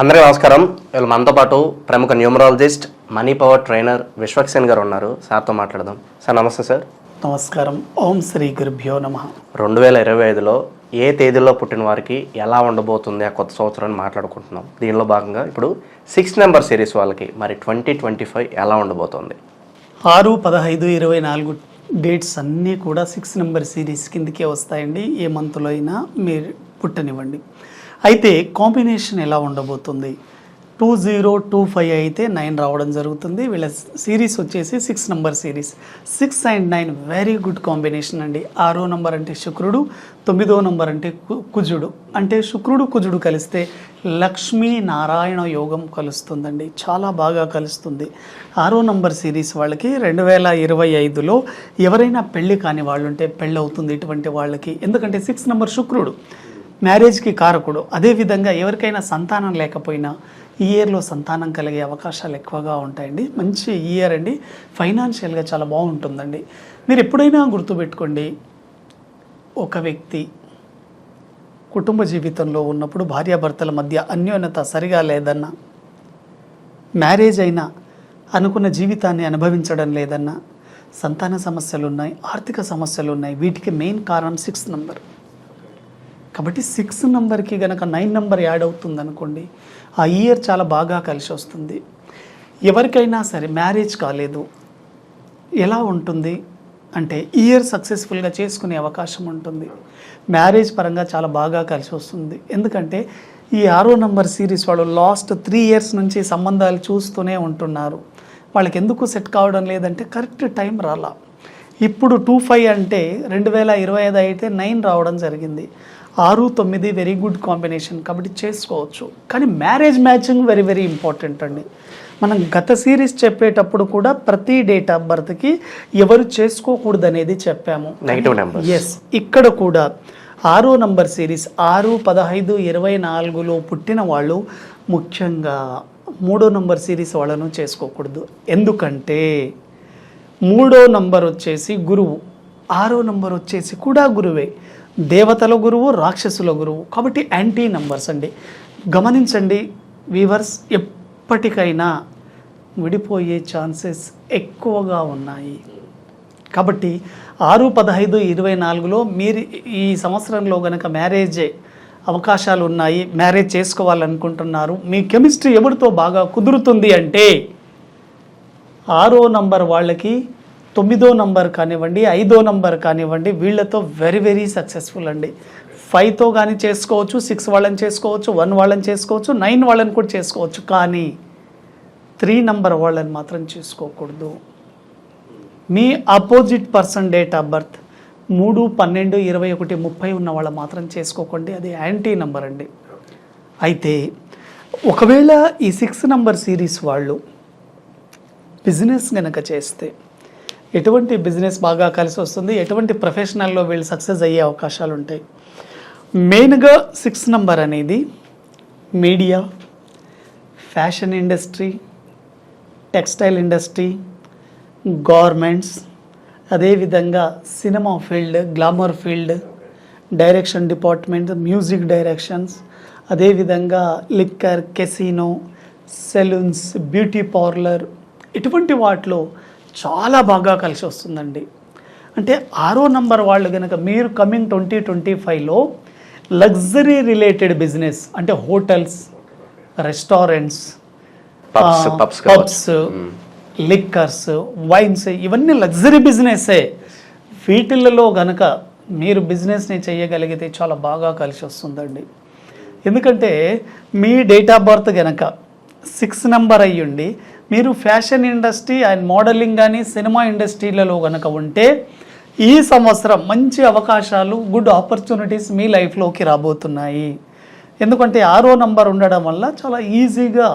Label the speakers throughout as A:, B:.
A: అందరికీ నమస్కారం. వీళ్ళు మనతో పాటు ప్రముఖ numerologist money power trainer Vishwaksen గారు ఉన్నారు. సార్తో మాట్లాడదాం. సార్ నమస్తే సార్.
B: నమస్కారం. ఓం శ్రీ గురుభ్యో నమ.
A: రెండు వేల ఇరవై ఐదులో ఏ తేదీలో పుట్టిన వారికి ఎలా ఉండబోతుంది ఆ కొత్త సంవత్సరాన్ని మాట్లాడుకుంటున్నాం. దీనిలో భాగంగా ఇప్పుడు సిక్స్ నెంబర్ సిరీస్ వాళ్ళకి మరి ట్వంటీ ట్వంటీ ఫైవ్ ఎలా ఉండబోతుంది?
B: ఆరు పదహైదు ఇరవై నాలుగు డేట్స్ అన్నీ కూడా సిక్స్ నెంబర్ సిరీస్ కిందకే వస్తాయండి. ఏ మంత్లో అయినా మీరు పుట్టనివ్వండి. అయితే కాంబినేషన్ ఎలా ఉండబోతుంది? టూ జీరో టూ ఫైవ్ అయితే నైన్ రావడం జరుగుతుంది. వీళ్ళ సిరీస్ వచ్చేసి six number series. Six and nine very good combination అండి. ఆరో నంబర్ అంటే శుక్రుడు తొమ్మిదో నంబర్ అంటే కు- కుజుడు. అంటే శుక్రుడు కుజుడు కలిస్తే లక్ష్మీ నారాయణ యోగం కలుస్తుందండి. చాలా బాగా కలుస్తుంది. ఆరో నంబర్ సిరీస్ వాళ్ళకి రెండు వేల ఇరవై ఐదులో ఎవరైనా పెళ్ళి కాని వాళ్ళు ఉంటే పెళ్ళి అవుతుంది ఇటువంటి వాళ్ళకి. ఎందుకంటే సిక్స్ నెంబర్ శుక్రుడు. మ్యారేజ్కి కారకుడు. అదేవిధంగా ఎవరికైనా సంతానం లేకపోయినా ఈ ఇయర్లో సంతానం కలిగే అవకాశాలు ఎక్కువగా ఉంటాయండి. మంచి ఇయర్ అండి. ఫైనాన్షియల్గా చాలా బాగుంటుందండి. మీరు ఎప్పుడైనా గుర్తుపెట్టుకోండి ఒక వ్యక్తి కుటుంబ జీవితంలో ఉన్నప్పుడు భార్యాభర్తల మధ్య అన్యోన్యత సరిగా లేదన్నా మ్యారేజ్ అయినా అనుకున్న జీవితాన్ని అనుభవించడం లేదన్నా సంతాన సమస్యలు ఉన్నాయి ఆర్థిక సమస్యలు ఉన్నాయి వీటికి మెయిన్ కారణం సిక్స్ నెంబర్. కాబట్టి సిక్స్ నెంబర్కి గనక నైన్ నెంబర్ యాడ్ అవుతుంది అనుకోండి ఆ ఇయర్ చాలా బాగా కలిసి వస్తుంది. ఎవరికైనా సరే మ్యారేజ్ కాలేదు. ఎలా ఉంటుంది? అంటే ఇయర్ సక్సెస్ఫుల్గా చేసుకునే అవకాశం ఉంటుంది. మ్యారేజ్ పరంగా చాలా బాగా కలిసి వస్తుంది. ఎందుకంటే ఈ ఆరో నంబర్ సిరీస్ వాళ్ళు లాస్ట్ త్రీ ఇయర్స్ నుంచి సంబంధాలు చూస్తూనే ఉంటున్నారు. వాళ్ళకి ఎందుకు సెట్ కావడం లేదంటే కరెక్ట్ టైం రాలా. ఇప్పుడు టూ ఫైవ్ అంటే రెండు వేల ఇరవై ఐదు అయితే నైన్ రావడం జరిగింది. ఆరు తొమ్మిది వెరీ గుడ్ కాంబినేషన్ కాబట్టి చేసుకోవచ్చు. కానీ marriage matching very very important అండి. మనం గత సిరీస్ చెప్పేటప్పుడు కూడా ప్రతి డేట్ ఆఫ్ బర్త్కి ఎవరు చేసుకోకూడదు అనేది చెప్పాము.
A: నెగిటివ్ నెంబర్
B: ఎస్ ఇక్కడ కూడా ఆరో నంబర్ సిరీస్ ఆరు పదహైదు ఇరవై నాలుగులో పుట్టిన వాళ్ళు ముఖ్యంగా మూడో నంబర్ సిరీస్ వాళ్ళను చేసుకోకూడదు. ఎందుకంటే మూడో నంబర్ వచ్చేసి గురువు ఆరో నంబర్ వచ్చేసి కూడా గురువే. దేవతల గురువు రాక్షసుల గురువు. కాబట్టి యాంటీ నంబర్స్ అండి. గమనించండి వీవర్స్ ఎప్పటికైనా విడిపోయే ఛాన్సెస్ ఎక్కువగా ఉన్నాయి. కాబట్టి ఆరు పదహైదు ఇరవై నాలుగులో మీరు ఈ సంవత్సరంలో కనుక మ్యారేజ్ అవకాశాలు ఉన్నాయి మ్యారేజ్ చేసుకోవాలనుకుంటున్నారు మీ కెమిస్ట్రీ ఎవరితో బాగా కుదురుతుంది అంటే ఆరో నంబర్ వాళ్ళకి తొమ్మిదో నంబర్ కానివ్వండి ఐదో నంబర్ కానివ్వండి వీళ్ళతో వెరీ వెరీ సక్సెస్ఫుల్ అండి. ఫైవ్తో కానీ చేసుకోవచ్చు సిక్స్ వాళ్ళని చేసుకోవచ్చు వన్ వాళ్ళని చేసుకోవచ్చు నైన్ వాళ్ళని కూడా చేసుకోవచ్చు. కానీ త్రీ నంబర్ వాళ్ళని మాత్రం చేసుకోకూడదు. మీ opposite person date of birth మూడు పన్నెండు ఇరవై ఒకటి ముప్పై ఉన్న వాళ్ళ మాత్రం చేసుకోకండి. అది యాంటీ నంబర్ అండి. అయితే ఒకవేళ ఈ సిక్స్ నంబర్ సిరీస్ వాళ్ళు బిజినెస్ కనుక చేస్తే ఎటువంటి బిజినెస్ బాగా కలిసి వస్తుంది? ఎటువంటి ప్రొఫెషనల్లో వీళ్ళు సక్సెస్ అయ్యే అవకాశాలు ఉంటాయి? మెయిన్గా సిక్స్ నంబర్ అనేది media fashion industry textile industry governments అదేవిధంగా cinema field glamour field direction department music directions అదేవిధంగా liquor casino salons beauty parlour ఇటువంటి వాటిలో చాలా బాగా కలిసి వస్తుందండి. అంటే ఆరో నంబర్ వాళ్ళు కనుక మీరు కమింగ్ ట్వంటీ ట్వంటీ ఫైవ్లో లగ్జరీ రిలేటెడ్ బిజినెస్ అంటే hotels restaurants
A: pubs
B: liquors wines ఇవన్నీ లగ్జరీ బిజినెస్సే వీటిల్లో గనక మీరు బిజినెస్ని చేయగలిగితే చాలా బాగా కలిసి వస్తుందండి. ఎందుకంటే మీ డేట్ ఆఫ్ బర్త్ గనక సిక్స్ నెంబర్ అయ్యుండి మీరు ఫ్యాషన్ ఇండస్ట్రీ అండ్ మోడలింగ్ కానీ సినిమా ఇండస్ట్రీలలో కనుక ఉంటే ఈ సంవత్సరం మంచి అవకాశాలు గుడ్ ఆపర్చునిటీస్ మీ లైఫ్లోకి రాబోతున్నాయి. ఎందుకంటే ఆరో నంబర్ ఉండడం వల్ల చాలా ఈజీగా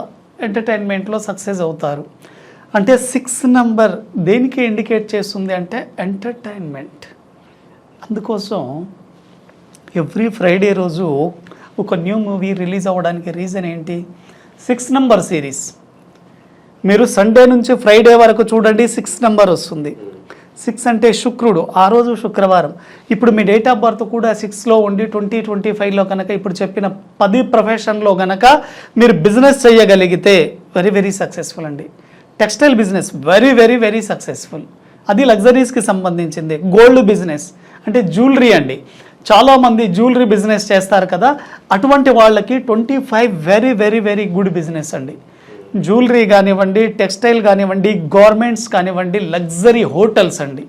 B: ఎంటర్టైన్మెంట్లో సక్సెస్ అవుతారు. అంటే సిక్స్ నంబర్ దేనికి ఇండికేట్ చేస్తుంది అంటే ఎంటర్టైన్మెంట్. అందుకోసం ఎవ్రీ ఫ్రైడే రోజు ఒక న్యూ మూవీ రిలీజ్ అవ్వడానికి రీజన్ ఏంటి? Six number series. మీరు సండే నుంచి ఫ్రైడే వరకు చూడండి సిక్స్ నెంబర్ వస్తుంది. సిక్స్ అంటే శుక్రుడు ఆ రోజు శుక్రవారం. ఇప్పుడు మీ డేట్ ఆఫ్ బర్త్ కూడా సిక్స్లో ఉండి ట్వంటీ ట్వంటీ ఫైవ్లో కనుక ఇప్పుడు చెప్పిన పది ప్రొఫెషన్లో కనుక మీరు బిజినెస్ చేయగలిగితే వెరీ వెరీ సక్సెస్ఫుల్ అండి. Textile business very very very successful అది లగ్జరీస్కి సంబంధించింది. గోల్డ్ బిజినెస్ అంటే జ్యువెలరీ అండి. చాలామంది జ్యువెలరీ బిజినెస్ చేస్తారు కదా అటువంటి వాళ్ళకి twenty five very very very good business అండి. జ్యువెలరీ కానివ్వండి టెక్స్టైల్ కానివ్వండి గవర్నమెంట్స్ కానివ్వండి లగ్జరీ హోటల్స్ అండి.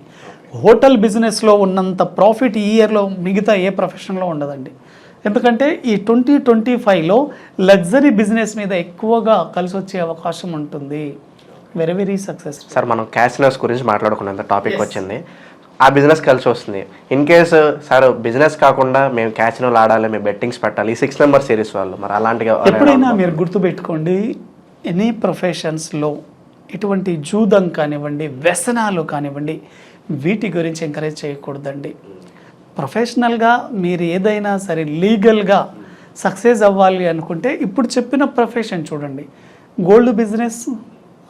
B: హోటల్ బిజినెస్లో ఉన్నంత ప్రాఫిట్ ఈ ఇయర్లో మిగతా ఏ ప్రొఫెషన్లో ఉండదండి. ఎందుకంటే ఈ ట్వంటీ ట్వంటీ ఫైవ్లో లగ్జరీ బిజినెస్ మీద ఎక్కువగా కలిసి వచ్చే అవకాశం ఉంటుంది. వెరీ వెరీ సక్సెస్
A: సార్ మనం క్యాసినోస్ గురించి మాట్లాడుకున్నంత టాపిక్ వచ్చింది. ఆ బిజినెస్ కలిసి వస్తుంది. ఇన్ కేసు సార్ బిజినెస్ కాకుండా మేము క్యాసినోలు ఆడాలి మేము బెట్టింగ్స్ పెట్టాలి ఈ సిక్స్ నెంబర్ సిరీస్ వాళ్ళు మరి అలాంటిగా
B: ఎప్పుడైనా మీరు గుర్తుపెట్టుకోండి ఎనీ ప్రొఫెషన్స్లో ఇటువంటి జూదం కానివ్వండి వ్యసనాలు కానివ్వండి వీటి గురించి ఎంకరేజ్ చేయకూడదండి. ప్రొఫెషనల్గా మీరు ఏదైనా సరే లీగల్గా సక్సెస్ అవ్వాలి అనుకుంటే ఇప్పుడు చెప్పిన ప్రొఫెషన్ చూడండి. గోల్డ్ బిజినెస్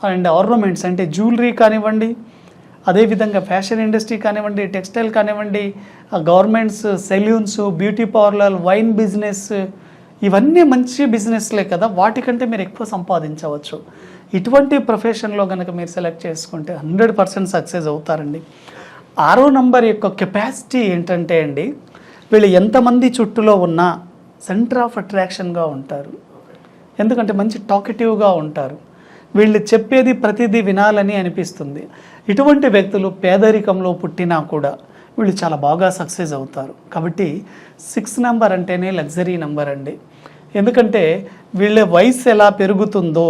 B: అండ్ ఆర్నమెంట్స్ అంటే జ్యువెలరీ కానివ్వండి అదేవిధంగా ఫ్యాషన్ ఇండస్ట్రీ కానివ్వండి టెక్స్టైల్ కానివ్వండి governments salons beauty parlour wine business ఇవన్నీ మంచి బిజినెస్లే కదా వాటికంటే మీరు ఎక్కువ సంపాదించవచ్చు. ఇటువంటి ప్రొఫెషన్లో కనుక మీరు సెలెక్ట్ చేసుకుంటే హండ్రెడ్ పర్సెంట్ సక్సెస్ అవుతారండి. ఆరో నంబర్ యొక్క కెపాసిటీ ఏంటంటే అండి వీళ్ళు ఎంతమంది చుట్టూలో ఉన్నా సెంటర్ ఆఫ్ అట్రాక్షన్గా ఉంటారు. ఎందుకంటే మంచి టాకెటివ్గా ఉంటారు. వీళ్ళు చెప్పేది ప్రతిదీ వినాలని అనిపిస్తుంది. ఇటువంటి వ్యక్తులు పేదరికంలో పుట్టినా కూడా వీళ్ళు చాలా బాగా సక్సెస్ అవుతారు. కాబట్టి సిక్స్ నెంబర్ అంటేనే లగ్జరీ నెంబర్ అండి. ఎందుకంటే వీళ్ళ వయసు ఎలా పెరుగుతుందో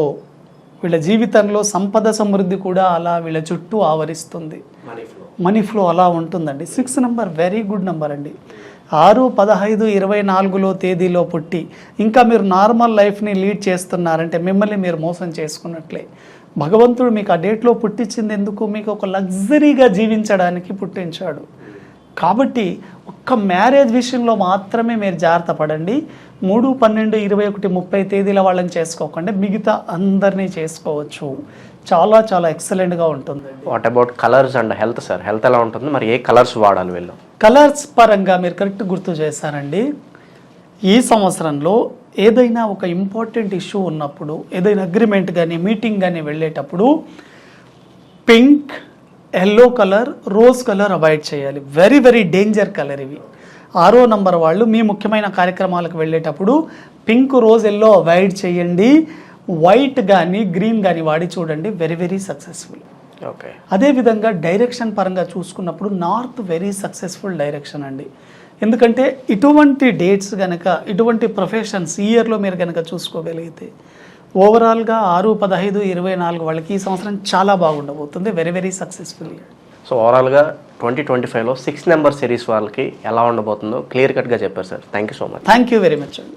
B: వీళ్ళ జీవితంలో సంపద సమృద్ధి కూడా అలా వీళ్ళ చుట్టూ ఆవరిస్తుంది. మనీ ఫ్లో అలా ఉంటుందండి. Six number very good number అండి. ఆరు పదహైదు ఇరవై నాలుగులో తేదీలో పుట్టి ఇంకా మీరు నార్మల్ లైఫ్ని లీడ్ చేస్తున్నారంటే మిమ్మల్ని మీరు మోసం చేసుకున్నట్లే. భగవంతుడు మీకు ఆ డేట్లో పుట్టించింది ఎందుకు? మీకు ఒక లగ్జరీగా జీవించడానికి పుట్టించాడు. కాబట్టి ఒక్క మ్యారేజ్ విషయంలో మాత్రమే మీరు జాగ్రత్త పడండి. మూడు పన్నెండు ఇరవై ఒకటి ముప్పై తేదీల వాళ్ళని చేసుకోకండి. మిగతా అందరినీ చేసుకోవచ్చు. చాలా చాలా ఎక్సలెంట్గా ఉంటుంది.
A: What about colours and health sir health ఎలా ఉంటుంది? మరి ఏ కలర్స్ వాడాలి వీళ్ళు?
B: కలర్స్ పరంగా మీరు కరెక్ట్ గుర్తు చేశారండి. ఈ సంవత్సరంలో ఏదైనా ఒక ఇంపార్టెంట్ ఇష్యూ ఉన్నప్పుడు ఏదైనా అగ్రిమెంట్ కానీ మీటింగ్ కానీ వెళ్ళేటప్పుడు pink yellow colour rose colour avoid చేయాలి. వెరీ వెరీ డేంజర్ కలర్ ఇవి. ఆరో నంబర్ వాళ్ళు మీ ముఖ్యమైన కార్యక్రమాలకు వెళ్ళేటప్పుడు పింక్ రోజ్ ఎల్లో అవాయిడ్ చేయండి. వైట్ కానీ గ్రీన్ కానీ వాడి చూడండి. వెరీ వెరీ సక్సెస్ఫుల్
A: ఓకే
B: అదేవిధంగా డైరెక్షన్ పరంగా చూసుకున్నప్పుడు నార్త్ వెరీ సక్సెస్ఫుల్ డైరెక్షన్ అండి. ఎందుకంటే ఇటువంటి డేట్స్ కనుక ఇటువంటి ప్రొఫెషన్స్ ఇయర్లో మీరు కనుక చూసుకోగలిగితే ఓవరాల్గా ఆరు పదహైదు ఇరవై నాలుగు వాళ్ళకి ఈ సంవత్సరం చాలా బాగుండబోతుంది. వెరీ వెరీ సక్సెస్ఫుల్
A: సో ఓవరాల్గా ట్వంటీ ట్వంటీ ఫైవ్లో సిక్స్ నెంబర్ సిరీస్ వాళ్ళకి ఎలా ఉండబోతుందో క్లియర్ కట్గా చెప్పారు sir thank you so much
B: thank you very much అండి